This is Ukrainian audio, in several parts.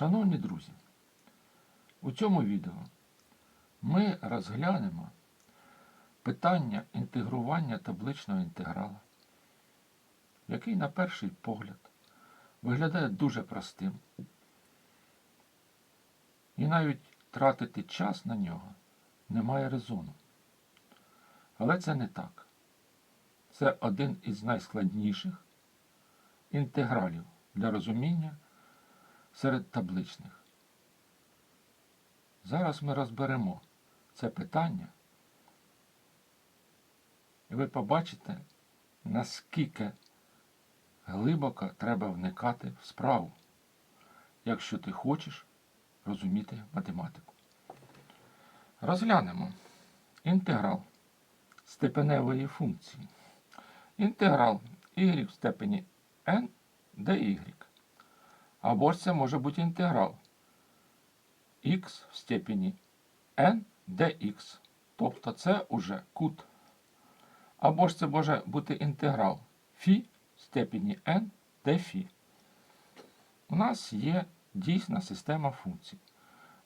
Шановні друзі, у цьому відео ми розглянемо питання інтегрування табличного інтеграла, який на перший погляд виглядає дуже простим. І навіть тратити час на нього немає резону. Але це не так. Це один із найскладніших інтегралів для розуміння серед табличних. Зараз ми розберемо це питання, і ви побачите, наскільки глибоко треба вникати в справу, якщо ти хочеш розуміти математику. Розглянемо інтеграл степеневої функції. Інтеграл y в степені n dy. Або ж це може бути інтеграл x в степені n dx. Тобто це уже кут. Або ж це може бути інтеграл φ в степені n dφ. У нас є дійсна система функцій.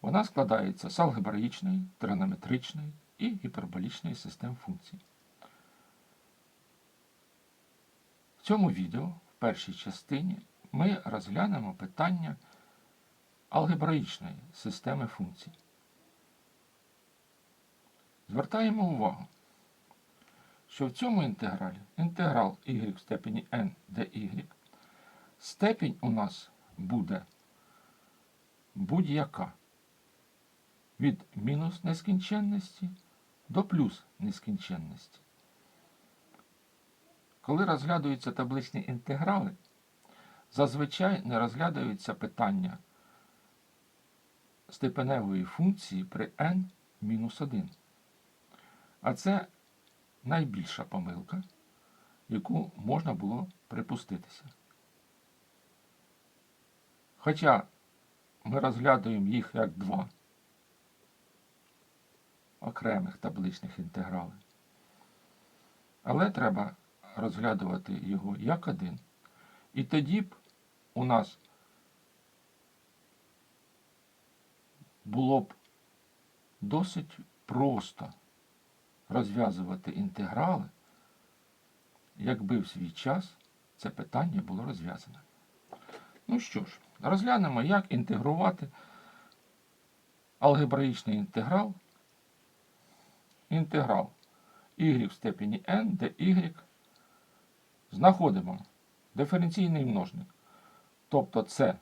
Вона складається з алгебраїчної, тригонометричної і гіперболічної систем функцій. В цьому відео, в першій частині, ми розглянемо питання алгебраїчної системи функцій. Звертаємо увагу, що в цьому інтегралі інтеграл y в степені n dy, степінь у нас буде будь-яка від мінус нескінченності до плюс нескінченності. Коли розглядаються табличні інтеграли, зазвичай не розглядаються питання степеневої функції при n-1. А це найбільша помилка, яку можна було припуститися. Хоча ми розглядаємо їх як два окремих табличних інтеграли. Але треба розглядувати його як один. І тоді б у нас було б досить просто розв'язувати інтеграли, якби в свій час це питання було розв'язане. Ну що ж, розглянемо, як інтегрувати алгебраїчний інтеграл, інтеграл y в степені n, де y знаходимо диференційний множник. Тобто це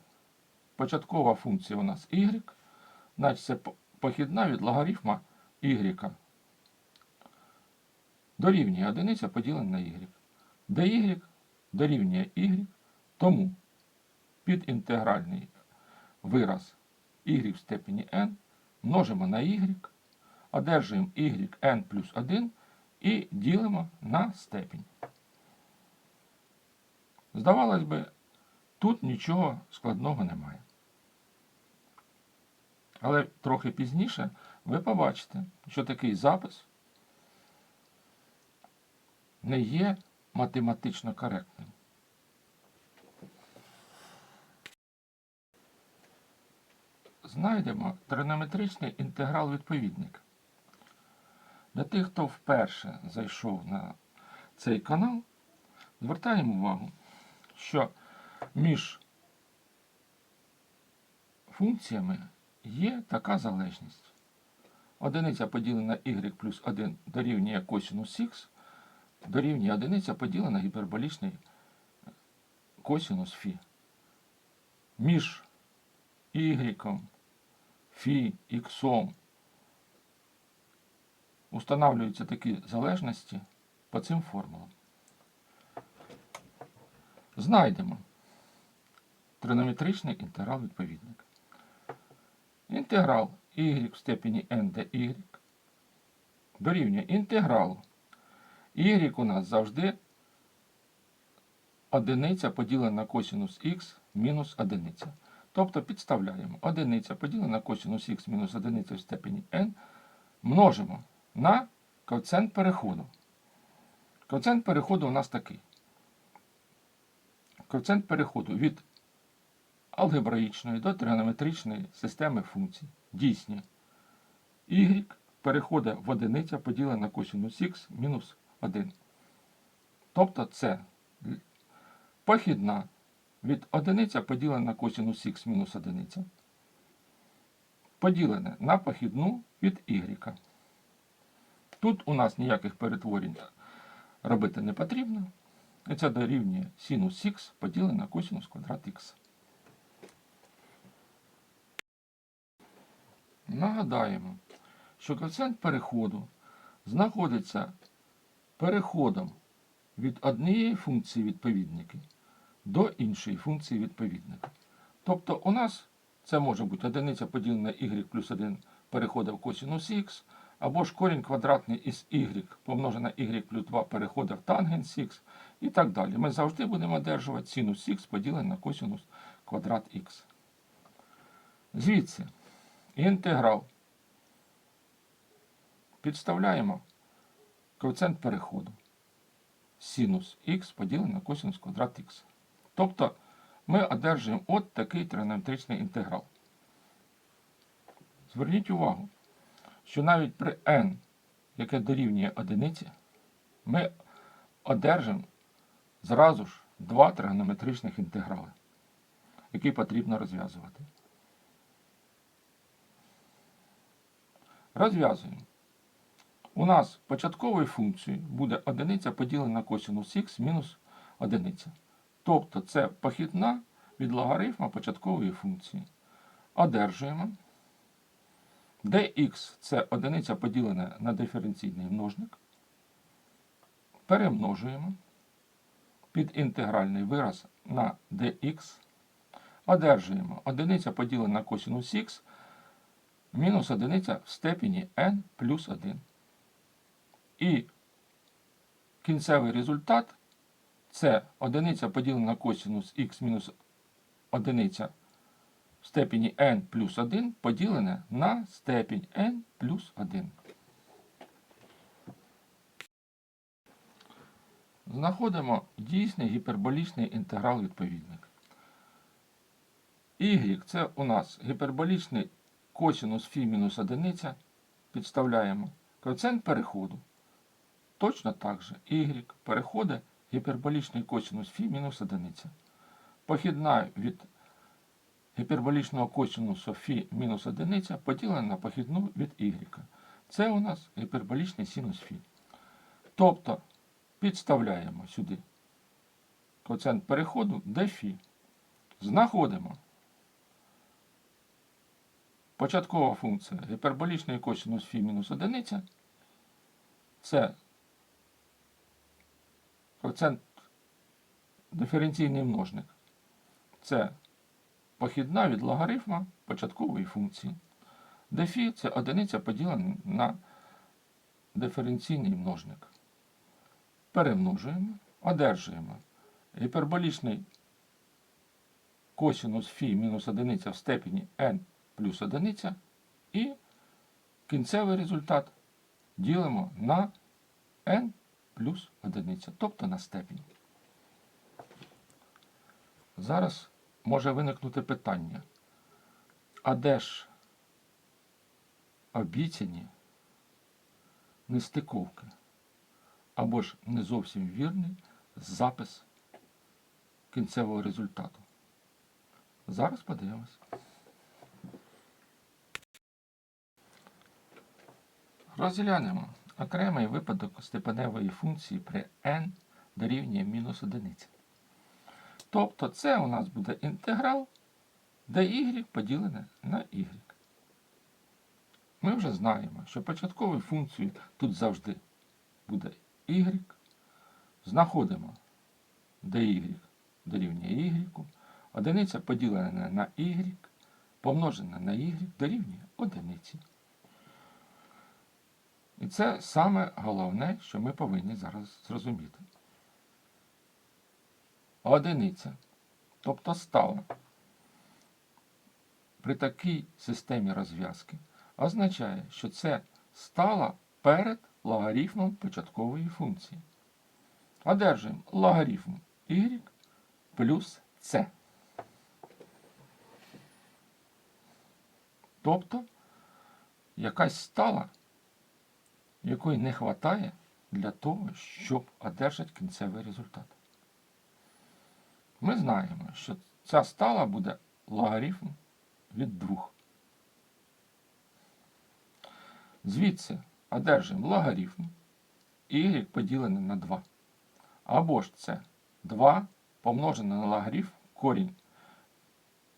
початкова функція у нас y, значить це похідна від логарифма y. Дорівнює одиниця поділена на y. Де y дорівнює y, тому підінтегральний вираз y в степені n множимо на y, одержуємо y n плюс 1 і ділимо на степінь. Здавалось би, тут нічого складного немає. Але трохи пізніше ви побачите, що такий запис не є математично коректним. Знайдемо тринометричний інтеграл відповідник. Для тих, хто вперше зайшов на цей канал, звертаємо увагу, що між функціями є така залежність. Одиниця поділена y плюс 1 дорівнює косинус х, дорівнює одиниця поділена гіперболічний косинус φ. Між y, φ, х устанавливаються такі залежності по цим формулам. Знайдемо тринометричний інтеграл відповідник. Інтеграл y в степені n dy дорівнює інтегралу. y у нас завжди одиниця поділена на косинус х мінус одиниця. Тобто підставляємо одиниця поділена на косинус х мінус одиниця в степені n множимо на коефіцієнт переходу. Коефіцієнт переходу у нас такий. Коефіцієнт переходу від алгебраїчної до тригонометричної системи функцій дійсні. y переходить в одиниця поділене на косинус х мінус 1. Тобто це похідна від одиниця поділена на косинус х мінус одиниця, поділене на похідну від y. Тут у нас ніяких перетворень робити не потрібно. І це дорівнює синус х поділене на косинус квадрат х. Нагадаємо, що коефіцієнт переходу знаходиться переходом від однієї функції відповідники до іншої функції відповідника. Тобто у нас це може бути одиниця поділена y плюс 1 переходить в косинус х, або ж корінь квадратний із y помножене на y плюс 2 переходить в тангенс х і так далі. Ми завжди будемо одержувати синус х поділене на косинус квадрат х. Звідси інтеграл підставляємо коефіцієнт переходу синус х поділене на косинус квадрат х. Тобто ми одержуємо от такий тригонометричний інтеграл. Зверніть увагу, що навіть при n, яке дорівнює одиниці, ми одержимо зразу ж два тригонометричних інтеграли, які потрібно розв'язувати. Розв'язуємо. У нас початковою функцією буде одиниця поділена на косинус х мінус одиниця. Тобто це похідна від логарифма початкової функції. Одержуємо. dx це одиниця поділена на диференційний множник. Перемножуємо під інтегральний вираз на dx. Одержуємо одиниця поділена на косинус х мінус одиниця в степені n плюс 1. І кінцевий результат це одиниця поділена на косинус х мінус одиниця в степені n плюс 1 поділене на степінь n плюс 1. Знаходимо дійсний гіперболічний інтеграл відповідник. Y це у нас гіперболічний косинус фі мінус одиниця. Підставляємо коефіцієнт переходу. Точно так же y переходить гіперболічний косинус фі мінус одиниця. Похідна від гіперболічного косинусу фі мінус одиниця поділена на похідну від y. Це у нас гіперболічний синус фі. Тобто підставляємо сюди коефіцієнт переходу де фі. Знаходимо початкова функція гіперболічний косинус фі мінус одиниця. Це коефіцієнт диференційний множник. Це похідна від логарифма початкової функції. де фі це одиниця поділена на диференційний множник. Перемножуємо, одержуємо гіперболічний косинус фі мінус одиниця в степені n плюс одиниця і кінцевий результат ділимо на n плюс одиниця, тобто на степінь. Зараз може виникнути питання, а де ж обіцяні нестиковки або ж не зовсім вірний запис кінцевого результату? Зараз подивимось. Розглянемо окремий випадок степеневої функції при n дорівнює мінус одиниці. Тобто це у нас буде інтеграл, де y поділене на y. Ми вже знаємо, що початковою функцією тут завжди буде y. Знаходимо dy дорівнює y. Одиниця поділена на y, помножена на y дорівнює одиниці. І це саме головне, що ми повинні зараз зрозуміти. Одиниця, тобто стала, при такій системі розв'язки означає, що це стала перед логарифмом початкової функції. Одержуємо логарифм y плюс c. Тобто якась стала, якої не вистачає для того, щоб одержати кінцевий результат. Ми знаємо, що ця стала буде логарифм від 2. Звідси одержимо логарифм y поділене на 2. Або ж це 2 помножене на логарифм корінь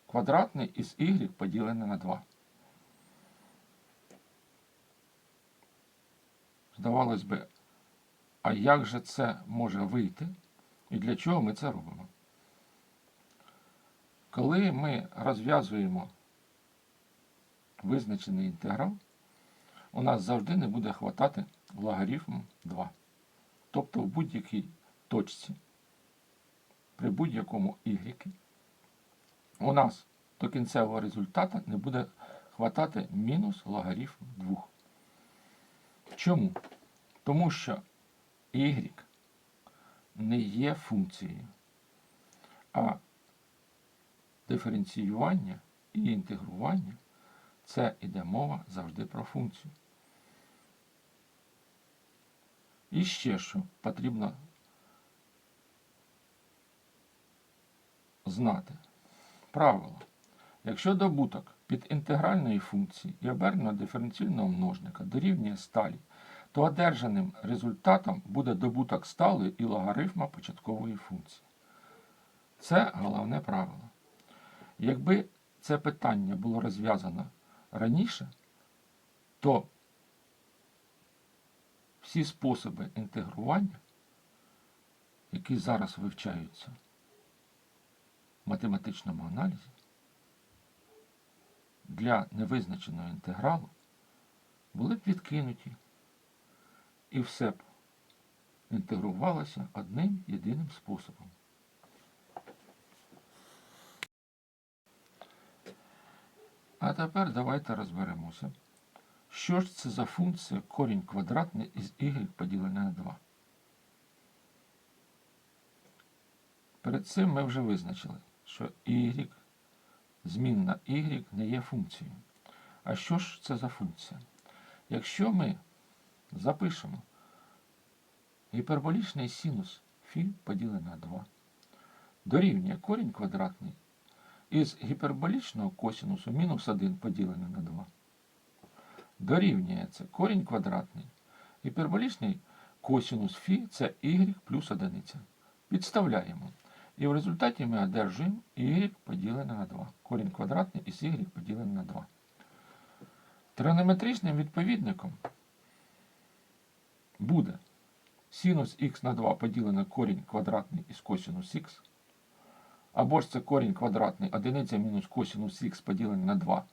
квадратний із y поділене на 2. Здавалось би, а як же це може вийти і для чого ми це робимо? Коли ми розв'язуємо визначений інтеграл, у нас завжди не буде хватати логарифму 2. Тобто в будь-якій точці, при будь-якому y, у нас до кінцевого результату не буде хватати мінус логарифм 2. Чому? Тому що y не є функцією, а диференціювання і інтегрування це іде мова завжди про функцію. І ще що потрібно знати. Правило. Якщо добуток під інтегральної функції і оберненого диференційного множника дорівнює сталі, то одержаним результатом буде добуток сталої і логарифма початкової функції. Це головне правило. Якби це питання було розв'язано раніше, то всі способи інтегрування, які зараз вивчаються в математичному аналізі, для невизначеного інтегралу були б відкинуті і все б інтегрувалося одним єдиним способом. А тепер давайте розберемося, що ж це за функція корінь квадратний із y поділене на 2. Перед цим ми вже визначили, що y, змінна y не є функцією. А що ж це за функція? Якщо ми запишемо гіперболічний синус φ поділене на 2 дорівнює корінь квадратний із гіперболічного косинусу мінус 1 поділене на 2. Дорівнює це корінь квадратний. Гіперболічний косинус φ це y плюс 1. Підставляємо. І в результаті ми одержуємо y поділене на 2. Корінь квадратний із y поділене на 2. Тригонометричним відповідником буде синус х на 2 поділене корінь квадратний із косинус х. Або ж це корінь квадратний одиниця мінус косинус х поділене на 2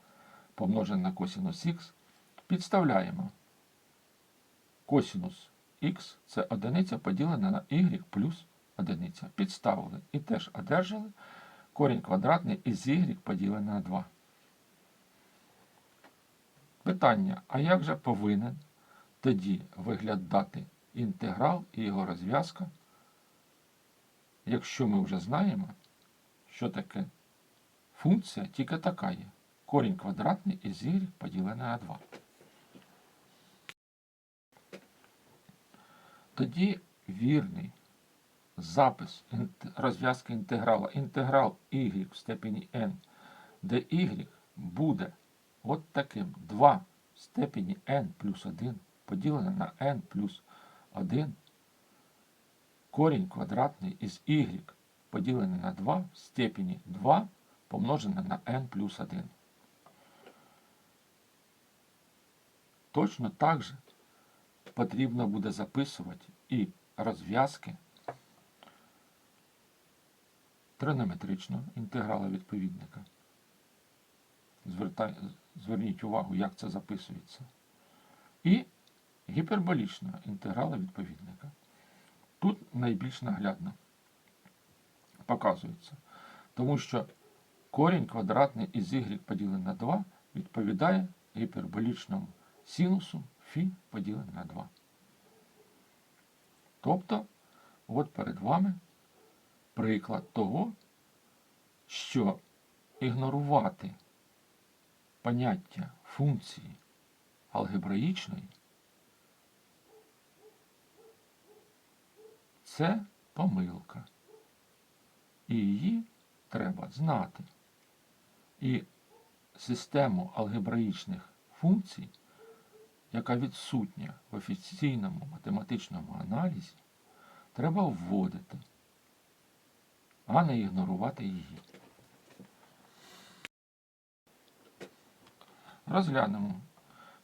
помножене на косинус х. Підставляємо косинус х це одиниця поділена на y плюс одиниця. Підставили і теж одержали корінь квадратний із y поділене на 2. Питання, а як же повинен тоді виглядати інтеграл і його розв'язка, якщо ми вже знаємо, що таке функція тільки така є. Корінь квадратний із y поділене на 2. Тоді вірний запис розв'язки інтеграла, інтеграл y в степені n, де y буде от таким 2 в степені n плюс 1 поділене на n плюс 1, корінь квадратний із y поділене на 2 в степені 2 помножене на n плюс 1. Точно так же потрібно буде записувати і розв'язки тригонометричного інтеграла відповідника. Звертай, зверніть увагу, як це записується. І гіперболічного інтеграла відповідника. Тут найбільш наглядно показується. Тому що корінь квадратний із y поділене на 2 відповідає гіперболічному синусу φ поділене на 2. Тобто, от перед вами приклад того, що ігнорувати поняття функції алгебраїчної це помилка. І її треба знати. І систему алгебраїчних функцій, яка відсутня в офіційному математичному аналізі, треба вводити, а не ігнорувати її. Розглянемо,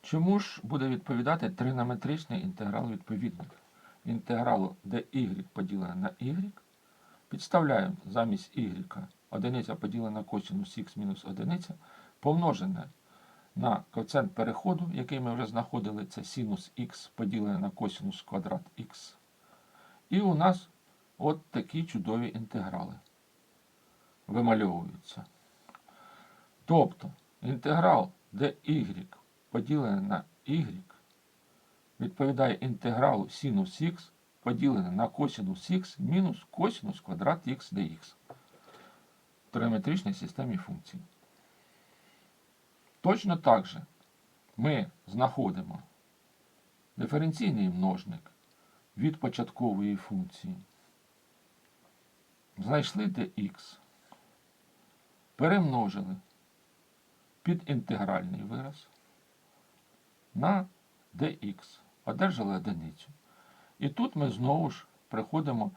чому ж буде відповідати тринометричний інтеграл відповідника. Інтегралу dy поділене на y. Підставляємо замість y одиниця поділена на косинус х мінус одиниця, помножене на коефіцієнт переходу, який ми вже знаходили, це синус х поділене на косинус квадрат х. І у нас от такі чудові інтеграли вимальовуються. Тобто інтеграл dy поділене на y відповідає інтегралу синус х поділене на косинус х мінус косинус квадрат х dx в триметричній системі функцій. Точно так же ми знаходимо диференційний множник від початкової функції. Знайшли dx, перемножили підінтегральний вираз на dx, одержали одиницю. І тут ми знову ж приходимо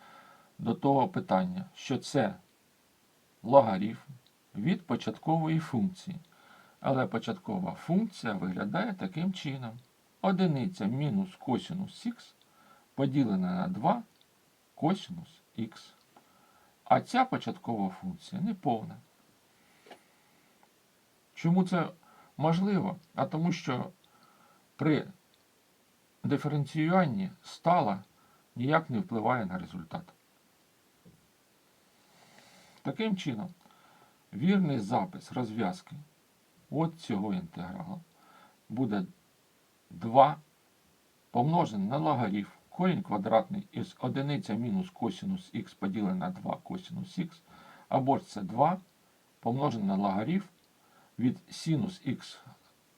до того питання, що це логарифм від початкової функції. Але початкова функція виглядає таким чином. Одиниця мінус косинус х поділена на 2 косинус х. А ця початкова функція неповна. Чому це можливо? А тому що при диференціюванні стала ніяк не впливає на результат. Таким чином, вірний запис розв'язки от цього інтеграла буде 2 помножене на логарифм корінь квадратний із одиниця мінус косинус х поділене на 2 косинус х, або ж це 2 помножене на логарифм від синус х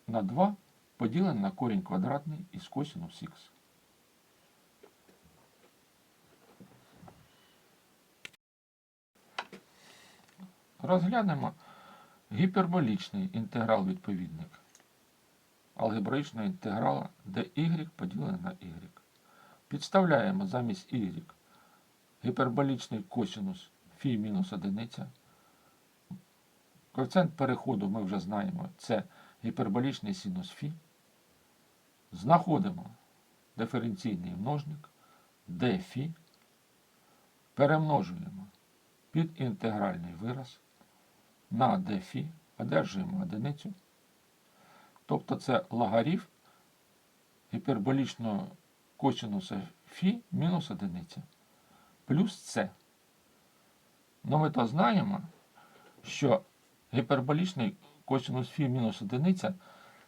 на 2 поділене на корінь квадратний із косинус х. Розглянемо гіперболічний інтеграл відповідник алгебраїчного інтеграла dy поділене на y. Підставляємо замість y гіперболічний косинус фі мінус одиниця. Коефіцієнт переходу ми вже знаємо, це гіперболічний синус фі. Знаходимо диференційний множник d фі. Перемножуємо під інтегральний вираз на d фі. Одержуємо одиницю. Тобто це лагарів гіперболічного косинуса Фі мінус одиниця. Плюс С. Ну ми то знаємо, що гіперболічний косинус Фі мінус одиниця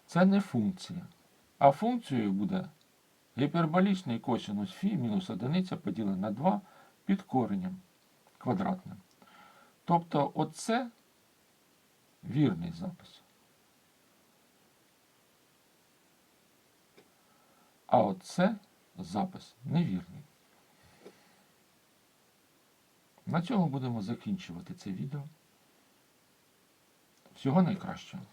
це не функція. А функцією буде гіперболічний косинус Фі мінус одиниця поділено на 2 під коренем квадратним. Тобто оце вірний запис. А оце – запис невірний. На цьому будемо закінчувати це відео. Всього найкращого.